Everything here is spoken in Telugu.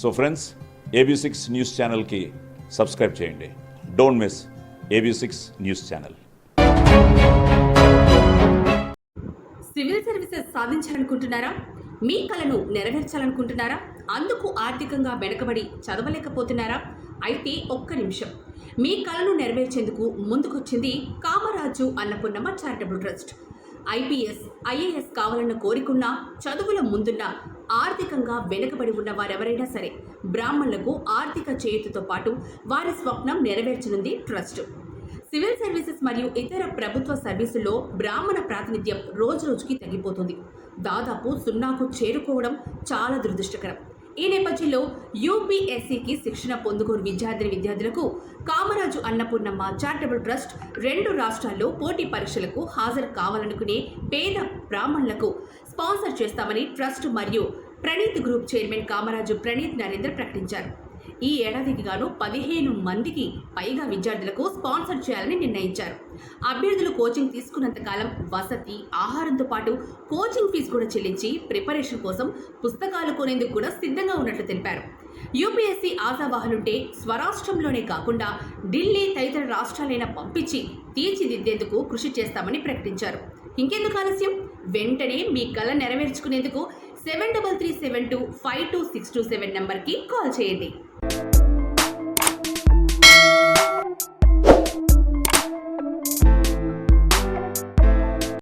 So friends AB six news ఛానల్కి సబ్స్క్రైబ్ చేయండి. Don't miss AB six news channel civil services సాధించాలనుకుంటున్నారా? మీ కలను నెరవేర్చాలనుకుంటున్నారా? అందుకు ఆర్థికంగా వెనకబడి చదవలేకపోతున్నారా? అయితే ఒక్క నిమిషం. మీ కలను నెరవేర్చేందుకు ముందుకొచ్చింది Kamaraju Annapurnamma charitable trust. IPS IAS కావాలన్న కోరికున్నా చదువుల ముందున్న ఆర్థికంగా వెనుకబడి ఉన్న వారెవరైనా సరే బ్రాహ్మణులకు ఆర్థిక చేయుతతో పాటు వారి స్వప్నం నెరవేర్చనుంది ట్రస్ట్. సివిల్ సర్వీసెస్ మరియు ఇతర ప్రభుత్వ సర్వీసుల్లో బ్రాహ్మణ ప్రాతినిధ్యం రోజు రోజుకి తగ్గిపోతుంది. దాదాపు సున్నాకు చేరుకోవడం చాలా దురదృష్టకరం. ఈ నేపథ్యంలో యూపీఎస్సీకి శిక్షణ పొందుకోరు విద్యార్థిని విద్యార్థులకు కామరాజు అన్నపూర్ణమ్మ చారిటబుల్ ట్రస్ట్ రెండు రాష్ట్రాల్లో పోటీ పరీక్షలకు హాజరు కావాలనుకునే పేద బ్రాహ్మణులకు స్పాన్సర్ చేస్తామని ట్రస్ట్ మరియు ప్రణీత్ గ్రూప్ చైర్మన్ కామరాజు ప్రణీత్ నరేంద్ర ప్రకటించారు. ఈ ఏడాదికి గాను పదిహేను మందికి పైగా విద్యార్థులకు స్పాన్సర్ చేయాలని నిర్ణయించారు. అభ్యర్థులు కోచింగ్ తీసుకున్నంత కాలం వసతి ఆహారంతో పాటు కోచింగ్ ఫీజు కూడా చెల్లించి ప్రిపరేషన్ కోసం పుస్తకాలు కొనేందుకు కూడా సిద్ధంగా ఉన్నట్లు తెలిపారు. యూపీఎస్సీ ఆశావాహులుంటే స్వరాష్ట్రంలోనే కాకుండా ఢిల్లీ తదితర రాష్ట్రాలైనా పంపించి తీర్చిదిద్దేందుకు కృషి చేస్తామని ప్రకటించారు. ఇంకెందుకు ఆలస్యం? వెంటనే మీ కళ నెరవేర్చుకునేందుకు seven double three seven two five two six two seven నెంబర్కి కాల్ చేయండి.